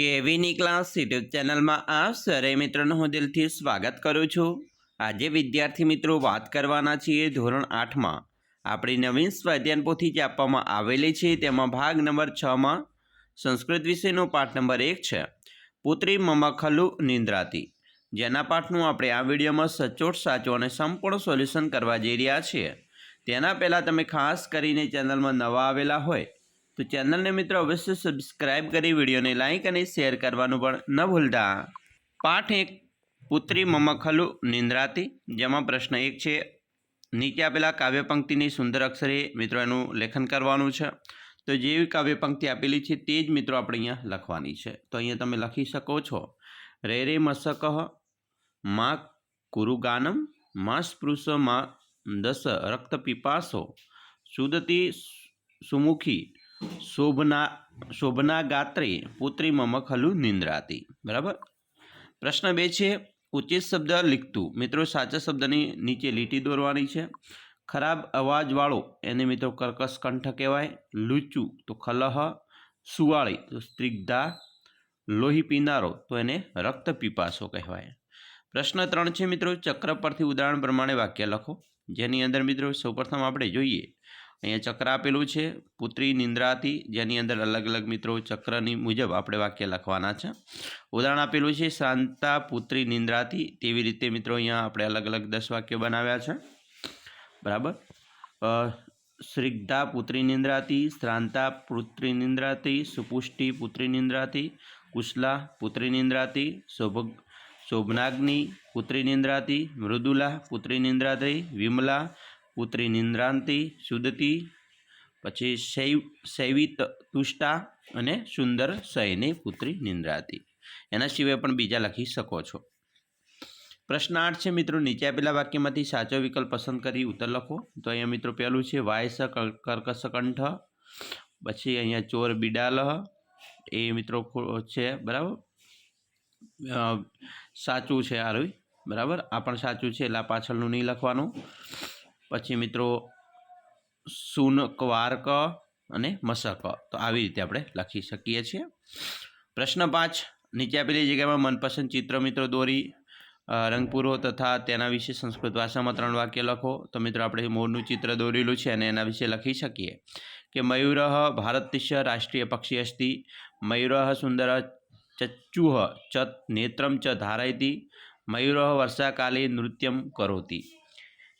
કેવીની class YouTube ચેનલમાં આપ સરે મિત્રોનું હું દિલથી સ્વાગત કરું છું. આજે વિદ્યાર્થી મિત્રો વાત કરવાના છીએ ધોરણ આઠમાં. આપણી નવીન સ્વાધ્યાન પોથી જે આપવામાં આવેલી છે તેમાં ભાગ નંબર છમાં સંસ્કૃત વિષયનો પાઠ નંબર એક છે, પુત્રી મમખલુ નિંદ્રાતી. જેના પાઠનું આપણે આ વિડીયોમાં સચોટ, સાચું અને સંપૂર્ણ સોલ્યુશન કરવા જઈ રહ્યા છીએ. તેના પહેલાં તમે ખાસ કરીને ચેનલમાં નવા આવેલા હોય તો ચેનલને મિત્રો અવશ્ય સબસ્ક્રાઇબ કરી વિડીયોને લાઇક અને શેર કરવાનું પણ ન ભૂલતા. પાઠ એક, પુત્રી મમખલુ નિંદ્રાતી. જેમાં પ્રશ્ન એક છે, નીચે આપેલા કાવ્ય પંક્તિની સુંદર અક્ષરે મિત્રો એનું લેખન કરવાનું છે. તો જેવી કાવ્ય પંક્તિ આપેલી છે તે જ મિત્રો આપણે અહીંયા લખવાની છે. તો અહીંયા તમે લખી શકો છો. રે રે મસક મા કુરુગાનમ, મા સ્પૃશ, મા દસ રક્ત પીપાસો. સુદતી સુમુખી શોભના શોભના ગાત્રે પુત્રી મમ ખલુ નિંદ્રાતી. બરાબર? પ્રશ્ન બે છે, ઉચિત શબ્દ લીખતું. મિત્રો, સાચા શબ્દની નીચે લીટી દોરવાની છે. ખરાબ અવાજવાળો, એને મિત્રો કર્કશ કંઠ કહેવાય. લૂચું તો ખલહ. સુવાળી, તો સ્ત્રીગ્ધા. લોહી પીનારો, તો એને રક્ત પીપાસો કહેવાય. પ્રશ્ન ત્રણ છે, મિત્રો. ચક્ર પરથી ઉદાહરણ પ્રમાણે વાક્ય લખો. જેની અંદર મિત્રો સૌપ્રથમ આપણે જોઈએ અહીંયા ચક્ર આપેલું છે. પુત્રી નિંદ્રાથી, જેની અંદર અલગ અલગ મિત્રો ચક્રની મુજબ આપણે વાક્ય લખવાના છે. ઉદાહરણ આપેલું છે, શાંતા પુત્રી નિંદ્રાથી. તેવી રીતે મિત્રો અહીંયા આપણે અલગ અલગ દસ વાક્યો બનાવ્યા છે. બરાબર? શ્રીગ્ધા પુત્રી નિંદ્રાથી, શ્રાંતા પુત્રી નિંદ્રાથી, સુપુષ્ટિ પુત્રી નિંદ્રાથી, કુશલા પુત્રી નિંદ્રાથી, શોભ, શોભનાગ્નિ પુત્રી નિંદ્રાથી, મૃદુલા પુત્રી નિંદ્રાથી, વિમલા પુત્રી નિંદ્રાંતિ સુદતી પછી શૈવ, શૈવિત તુષ્ટા અને સુંદર શયની પુત્રી નિંદ્રાતી. એના સિવાય પણ બીજા લખી શકો છો. પ્રશ્ન આઠ છે, મિત્રો, નીચે આપેલા વાક્યમાંથી સાચો વિકલ્પ પસંદ કરી ઉત્તર લખો. તો અહીંયા મિત્રો પહેલું છે વાયસ કર- કર્કશ કંઠ. પછી અહીંયા ચોર બિડાલ. એ મિત્રો છે, બરાબર? સાચું છે આ રહ્યું બરાબર? આ પણ સાચું છે, એટલે પાછળનું નહીં લખવાનું. પછી મિત્રો સુન ક્વાર્ક અને મસક. તો આવી રીતે આપણે લખી શકીએ છીએ. પ્રશ્ન પાંચ. નીચે આપેલી જગ્યામાં મનપસંદ ચિત્ર મિત્રો દોરી રંગપુરો તથા તેના વિશે સંસ્કૃત ભાષામાં ત્રણ વાક્ય લખો. તો મિત્રો આપણે મોરનું ચિત્ર દોરેલું છે અને એના વિશે લખી શકીએ. કે મયુર ભારતસ્ય રાષ્ટ્રીય પક્ષી અસ્તિ, મયુર સુંદર ચચ્ચુહ ચ નેત્રમ ચ ધારયતી, મયુર વર્ષાકાલે નૃત્યમ કરોતિ.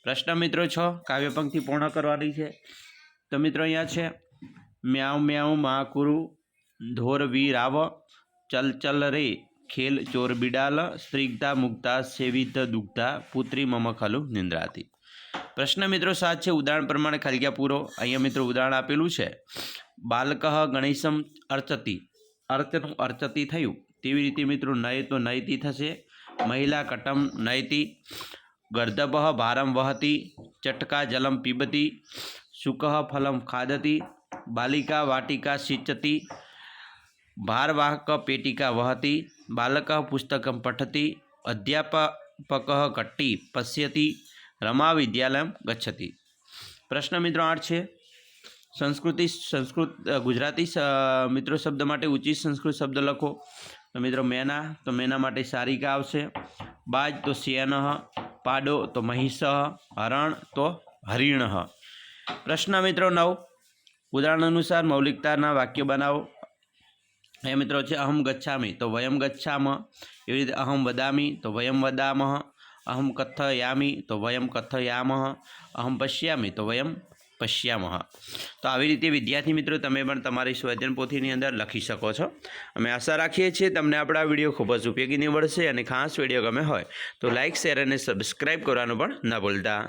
પ્રશ્ન મિત્રો છ, કાવ્યપંક્તિ પૂર્ણ કરવાની છે. તો મિત્રો અહીંયા છે, મ્યાઉ મ્યાઉ મા કુરુ ધોર વી રાવ, ચલ ચલ રે, ખેલ ચોર બિડાલ, સ્ત્રીગતા મુગ્ધા સેવિત દુગ્ધા, પુત્રી મમ ખલુ નિંદ્રાતી. પ્રશ્ન મિત્રો સાત છે, ઉદાહરણ પ્રમાણે ખાલી પૂરો. અહીંયા મિત્રો ઉદાહરણ આપેલું છે. બાલકહ ગણેશમ અર્ચતી. અર્ચનું અર્ચતી થયું. તેવી રીતે મિત્રો નય તો નયતી થશે. મહિલા કટમ નયતી. ગર્દભ ભારમ વહતી ચટકા જલમ પીબતી શુક ફલમ ખાદતી બાલિકા વાટિકા સિંચતી ભારવાહક પેટિકા વહતી બાલક પુસ્તકમ પઠતી અધ્યાપક કટ્ટી પશ્યતી રમા વિદ્યાલયમ ગચ્છતી પ્રશ્ન મિત્રો આઠ છે સંસ્કૃતિ સંસ્કૃત ગુજરાતી મિત્રો શબ્દ માટે ઉચિત સંસ્કૃત શબ્દ લખો તો મિત્રો મેના તો મેના માટે સારિકા આવશે બાજ તો શિયન પાડો તો મહિષ, હરણ તો હરિણ. પ્રશ્ન મિત્રો નવ. ઉદાહરણ અનુસાર મૌલિકતાના વાક્ય બનાવો. એ મિત્રો, છે અહમ ગચ્છામી, તો વયમ ગચ્છામ. એવી રીતે અહમ વદામી, તો વયમ વદામહ અહમ કથયામી તો વયમ કથયામહ અહમ પશ્યામી, તો વયમ પશ્યામહ તો આવી રીતે વિદ્યાર્થી મિત્રો, તમે પણ તમારી સ્વજન પોથીની અંદર લખી શકો છો. અમે આશા રાખીએ છીએ તમને આપણા વીડિયો ખૂબ જ ઉપયોગી નીવડશે અને ખાસ વીડિયો ગમે હોય તો લાઇક શેર અને સબસ્ક્રાઈબ કરવાનું પણ ન ભૂલતા.